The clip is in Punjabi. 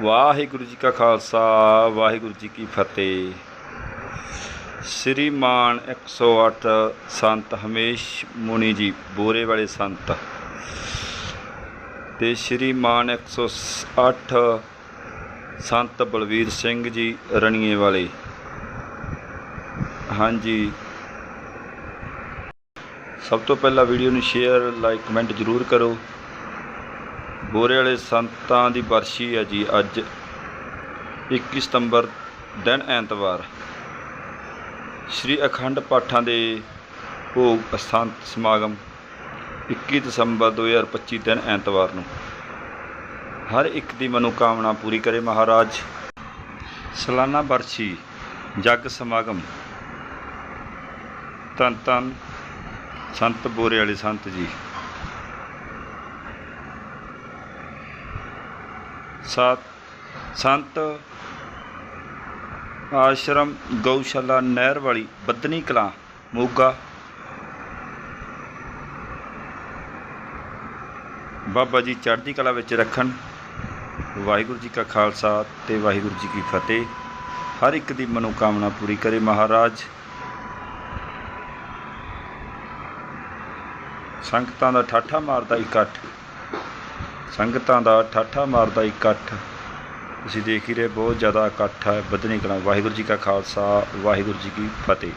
ਵਾਹਿਗੁਰੂ ਜੀ ਕਾ ਖਾਲਸਾ, ਵਾਹਿਗੁਰੂ ਜੀ ਕੀ ਫਤਿਹ। ਸ੍ਰੀ ਸ੍ਰੀਮਾਨ 108 ਸੰਤ ਹਮੇਸ਼ ਮੁਨੀ ਜੀ, ਬੋਰੇ ਵਾਲੇ ਸੰਤ। ਤੇ ਸ੍ਰੀਮਾਨ 108 ਸੰਤ ਬਲਵੀਰ ਸਿੰਘ ਜੀ, ਰਣੀਏ ਵਾਲੇ। ਹਾਂਜੀ। ਸਭ ਤੋਂ ਪਹਿਲਾਂ ਵੀਡੀਓ ਨੂੰ ਸ਼ੇਅਰ, ਲਾਈਕ, ਕਮੈਂਟ ਜ਼ਰੂਰ ਕਰੋ। ਬੋਰੇ ਵਾਲੇ ਸੰਤਾਂ ਦੀ ਵਰਸ਼ੀ ਹੈ ਜੀ ਅੱਜ 21 ਸਤੰਬਰ ਦਿਨ ਐਤਵਾਰ। ਸ਼੍ਰੀ ਅਖੰਡ ਪਾਠਾਂ ਦੇ ਭੋਗ ਅਸਥਾਨ ਸਮਾਗਮ 21 ਦਸੰਬਰ 2025 ਦਿਨ ਐਤਵਾਰ ਨੂੰ। ਹਰ ਇੱਕ ਦੀ ਮਨੋਕਾਮਨਾ ਪੂਰੀ ਕਰੇ ਮਹਾਰਾਜ। ਸਲਾਨਾ ਵਰਸ਼ੀ ਜਗ ਸਮਾਗਮ। ਧੰਨ ਧੰਨ ਸੰਤ ਬੋਰੇ ਵਾਲੇ ਸੰਤ ਜੀ। ਸਤ ਸੰਤ ਆਸ਼ਰਮ ਗਊਸ਼ਾਲਾ ਨਹਿਰ ਵਾਲੀ ਬੱਦਨੀ ਕਲਾਂ, ਮੋਗਾ। ਬਾਬਾ ਜੀ ਚੜ੍ਹਦੀ ਕਲਾ ਵਿੱਚ ਰੱਖਣ। ਵਾਹਿਗੁਰੂ ਜੀ ਕਾ ਖਾਲਸਾ ਤੇ ਵਾਹਿਗੁਰੂ ਜੀ ਕੀ ਫਤਿਹ। ਹਰ ਇੱਕ ਦੀ ਮਨੋਕਾਮਨਾ ਪੂਰੀ ਕਰੇ ਮਹਾਰਾਜ। ਸੰਗਤਾਂ ਦਾ ਠਾਠਾ ਮਾਰਦਾ ਇਕੱਠ। ਸੰਗਤਾਂ ਦਾ ਠਾਠਾ ਮਾਰਦਾ ਇਕੱਠ। ਤੁਸੀਂ ਦੇਖ ਹੀ ਰਹੇ ਬਹੁਤ ਜ਼ਿਆਦਾ ਇਕੱਠ ਹੈ ਬਦਨੀ ਕਲਾ। ਵਾਹਿਗੁਰੂ ਜੀ ਕਾ ਖਾਲਸਾ, ਵਾਹਿਗੁਰੂ ਜੀ ਕੀ ਫਤਿਹ।